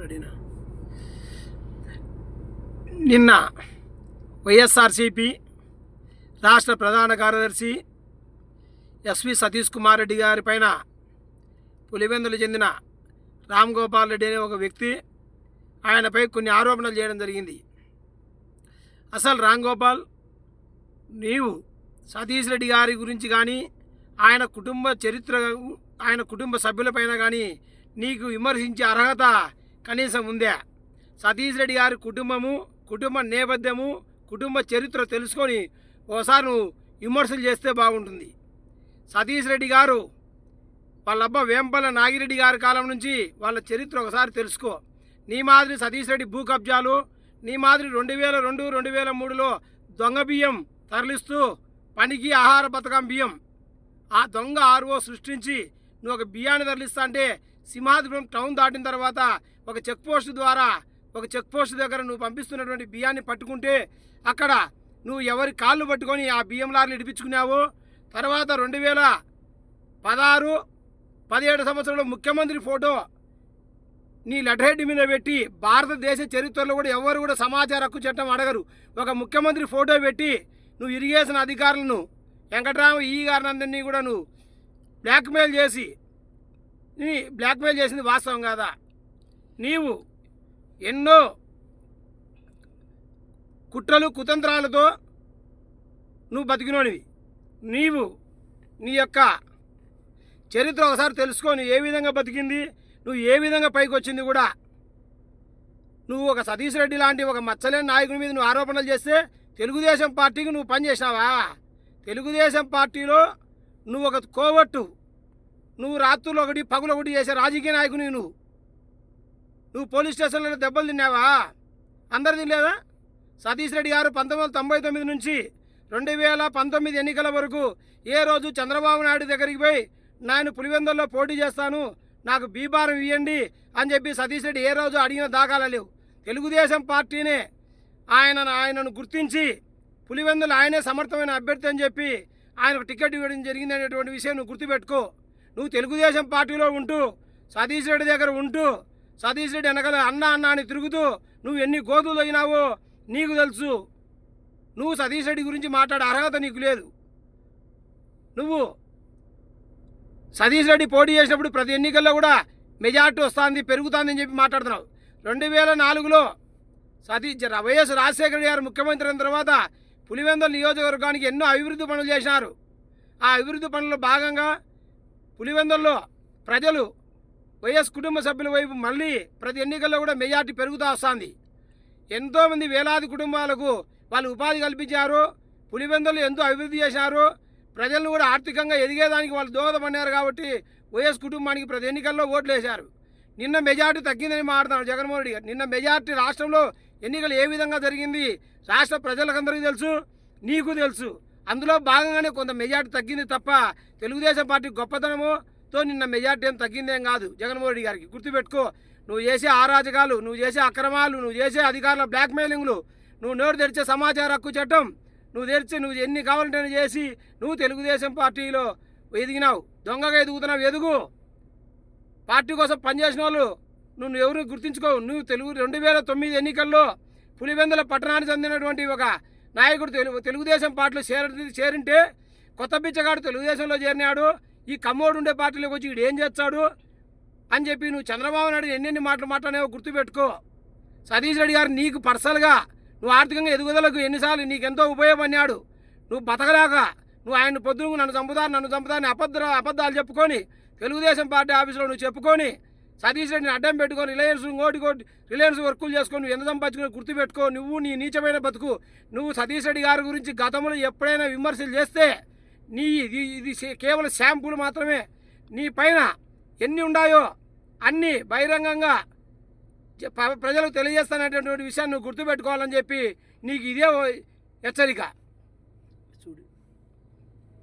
రెడీనా నిన్న వైఎస్ఆర్సిపి రాష్ట్ర ప్రధాన కార్యదర్శి ఎస్వి సతీష్ కుమార్ రెడ్డి గారి పైన పులివెందులు చెందిన రామ్ గోపాల్ రెడ్డి అనే ఒక వ్యక్తి ఆయనపై కొన్ని ఆరోపణలు చేయడం జరిగింది. అసలు రామ్ గోపాల్ నీవు సతీష్ రెడ్డి గారి గురించి కానీ ఆయన కుటుంబ చరిత్ర ఆయన కుటుంబ సభ్యులపైన కానీ నీకు విమర్శించే అర్హత కనీసం ఉందే? సతీష్ రెడ్డి గారి కుటుంబము కుటుంబ నేపథ్యము కుటుంబ చరిత్ర తెలుసుకొని ఓసారి నువ్వు విమర్శలు చేస్తే బాగుంటుంది. సతీష్ రెడ్డి గారు వాళ్ళ అబ్బ వేంపల్ల నాగిరెడ్డి గారి కాలం నుంచి వాళ్ళ చరిత్ర ఒకసారి తెలుసుకో. నీ మాదిరి సతీష్ రెడ్డి భూ కబ్జాలు నీ మాదిరి రెండు వేల రెండు రెండు వేల మూడులో దొంగ బియ్యం తరలిస్తూ పనికి ఆహార పథకం బియ్యం. ఆ దొంగ ఆర్ఓ సృష్టించి నువ్వు ఒక బియ్యాన్ని తరలిస్తా అంటే సింహాద్రిపురం టౌన్ దాటిన తర్వాత ఒక చెక్ పోస్ట్ ద్వారా ఒక చెక్ పోస్ట్ దగ్గర నువ్వు పంపిస్తున్నటువంటి బియ్యాన్ని పట్టుకుంటే అక్కడ నువ్వు ఎవరి కాళ్ళు పట్టుకొని ఆ బియ్యం లారీలు ఇడిపించుకున్నావు? తర్వాత రెండు వేల పదహారు పదిహేడు సంవత్సరంలో ముఖ్యమంత్రి ఫోటో నీ లెటర్ హెడ్ మీద పెట్టి భారతదేశ చరిత్రలో కూడా ఎవరు కూడా సమాచార హక్కు చట్టం అడగరు. ఒక ముఖ్యమంత్రి ఫోటో పెట్టి నువ్వు ఇరిగేసిన అధికారులను వెంకటరామ ఈ గారినందరినీ కూడా నువ్వు బ్లాక్మెయిల్ చేసి నీ బ్లాక్మెయిల్ చేసింది వాస్తవం కాదా? నీవు ఎన్నో కుట్రలు కుతంత్రాలతో నువ్వు బతికినోనివి నీవు నీ యొక్క చరిత్ర ఒకసారి తెలుసుకొని ఏ విధంగా బతికింది నువ్వు ఏ విధంగా పైకి వచ్చింది కూడా నువ్వు ఒక సతీష్ రెడ్డి లాంటి ఒక మచ్చలేని నాయకుని మీద నువ్వు ఆరోపణలు చేస్తే తెలుగుదేశం పార్టీకి నువ్వు పనిచేసినావా తెలుగుదేశం పార్టీలో నువ్వు ఒక కోవట్టు నువ్వు రాత్రులు ఒకటి పగులు ఒకటి చేసే రాజకీయ నాయకుని నువ్వు. నువ్వు పోలీస్ స్టేషన్లో దెబ్బలు తిన్నావా? అందరు తినలేదా? సతీష్ రెడ్డి గారు పంతొమ్మిది వందల తొంభై తొమ్మిది నుంచి రెండు వేల పంతొమ్మిది ఎన్నికల వరకు ఏ రోజు చంద్రబాబు నాయుడు దగ్గరికి పోయి నేను పులివెందుల్లో పోటీ చేస్తాను నాకు బీభారం ఇవ్వండి అని చెప్పి సతీష్ రెడ్డి ఏ రోజు అడిగిన దాఖలా లేవు. తెలుగుదేశం పార్టీనే ఆయన ఆయనను గుర్తించి పులివెందులు ఆయనే సమర్థమైన అభ్యర్థి అని చెప్పి ఆయనకు టికెట్ ఇవ్వడం జరిగింది అనేటువంటి విషయం నువ్వు గుర్తుపెట్టుకో. నువ్వు తెలుగుదేశం పార్టీలో ఉంటూ సతీష్ రెడ్డి దగ్గర ఉంటూ సతీష్ రెడ్డి వెనకాల అన్న అన్న అని తిరుగుతూ నువ్వు ఎన్ని గోతులు అయినావో నీకు తెలుసు. నువ్వు సతీష్ రెడ్డి గురించి మాట్లాడే అర్హత నీకు లేదు. నువ్వు సతీష్ రెడ్డి పోటీ చేసినప్పుడు ప్రతి ఎన్నికల్లో కూడా మెజార్టీ వస్తుంది పెరుగుతుందని అని చెప్పి మాట్లాడుతున్నావు. రెండు వేల నాలుగులో సతీష్ వైఎస్ రాజశేఖర గారు ముఖ్యమంత్రి అయిన తర్వాత పులివెందుల నియోజకవర్గానికి ఎన్నో అభివృద్ధి పనులు చేసినారు. ఆ అభివృద్ధి పనుల్లో భాగంగా పులివెందుల్లో ప్రజలు వైఎస్ కుటుంబ సభ్యుల వైపు మళ్ళీ ప్రతి ఎన్నికల్లో కూడా మెజార్టీ పెరుగుతూ వస్తుంది. ఎంతోమంది వేలాది కుటుంబాలకు వాళ్ళు ఉపాధి కల్పించారు పులివెందులు ఎంతో అభివృద్ధి చేశారు ప్రజలను కూడా ఆర్థికంగా ఎదిగేదానికి వాళ్ళు దోహదపడినారు కాబట్టి వైఎస్ కుటుంబానికి ప్రతి ఎన్నికల్లో ఓట్లు వేశారు. నిన్న మెజార్టీ తగ్గిందని మాట్లాడుతున్నారు జగన్మోహన్ రెడ్డి గారు. నిన్న మెజార్టీ రాష్ట్రంలో ఎన్నికలు ఏ విధంగా జరిగింది రాష్ట్ర ప్రజలకందరికీ తెలుసు నీకు తెలుసు. అందులో భాగంగానే కొంత మెజార్టీ తగ్గింది తప్ప తెలుగుదేశం పార్టీ గొప్పతనముతో నిన్న మెజార్టీ ఏం తగ్గిందేం కాదు. జగన్మోహన్ రెడ్డి గారికి గుర్తుపెట్టుకో నువ్వు చేసే అరాజకాలు నువ్వు చేసే అక్రమాలు నువ్వు చేసే అధికారుల బ్లాక్మెయిలింగ్లు నువ్వు నోరు తెరిచే సమాచార హక్కు చట్టం నువ్వు తెరిచి నువ్వు ఎన్ని కావాలంటే చేసి నువ్వు తెలుగుదేశం పార్టీలో ఎదిగినావు. దొంగగా ఎదుగుతున్నావు ఎదుగు. పార్టీ కోసం పనిచేసిన వాళ్ళు నువ్వు ఎవరు గుర్తించుకోవు. నువ్వు తెలుగు రెండు వేల తొమ్మిది ఎన్నికల్లో పులివెందుల పట్టణానికి చెందినటువంటి ఒక నాయకుడు తెలుగు తెలుగుదేశం పార్టీలో చేర చేరింటే కొత్త బిచ్చగాడు తెలుగుదేశంలో చేరినాడు. ఈ కమ్మోడు ఉండే పార్టీలోకి వచ్చి వీడు ఏం చేస్తాడు? అని చెప్పి నువ్వు చంద్రబాబు నాయుడు ఎన్నెన్ని మాటలు మాట్లాడావో గుర్తుపెట్టుకో. సతీష్ రెడ్డి గారు నీకు పర్సనల్గా నువ్వు ఆర్థికంగా ఎదుగుదలకు ఎన్నిసార్లు నీకెంతో ఉపయోగపడినాడు. నువ్వు బతకలేక నువ్వు ఆయన పొద్దున నన్ను చంపుతాను నన్ను చంపుతాను అబద్ధ అబద్ధాలు చెప్పుకొని తెలుగుదేశం పార్టీ ఆఫీసులో నువ్వు చెప్పుకొని సతీష్ రెడ్డిని అడ్డం పెట్టుకొని రిలయన్స్ ఇంకోటి కోటి రిలయన్స్ వర్కులు చేసుకొని నువ్వు ఎంత సంపాదించుకుని గుర్తుపెట్టుకో. నువ్వు నీ నీచమైన బతుకు. నువ్వు సతీష్ రెడ్డి గారి గురించి గతంలో ఎప్పుడైనా విమర్శలు చేస్తే నీ ఇది ఇది కేవలం శాంపుల్ మాత్రమే. నీ పైన ఎన్ని ఉన్నాయో అన్నీ బహిరంగంగా ప్రజలకు తెలియజేస్తానటువంటి విషయాన్ని నువ్వు గుర్తుపెట్టుకోవాలని చెప్పి నీకు ఇదే ఓ హెచ్చరిక.